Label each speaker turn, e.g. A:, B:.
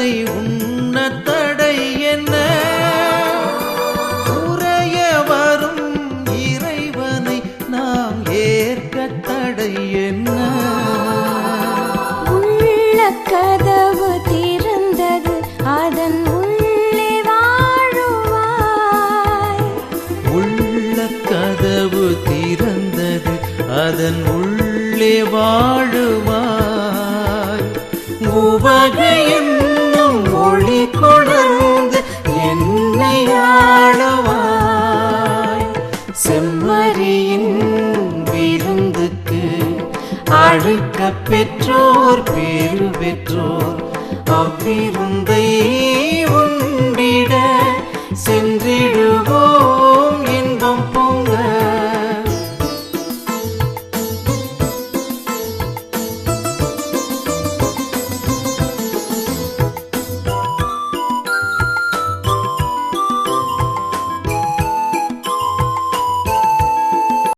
A: உண்ண தடை என்ன? உறைய வரும் இறைவனை நாம் ஏற்க தடை என்ன?
B: உள்ள கதவு திறந்தது அதன் உள்ளே வாழுவாய்.
A: உள்ள கதவு திறந்தது அதன் உள்ளே வாழுவாய். செம்மறியின் விருந்துக்கு அழைக்க பெற்றோர் பேரு பெற்றோர் அவ்விருந்தை உண்டிட சென்றிடுவோர்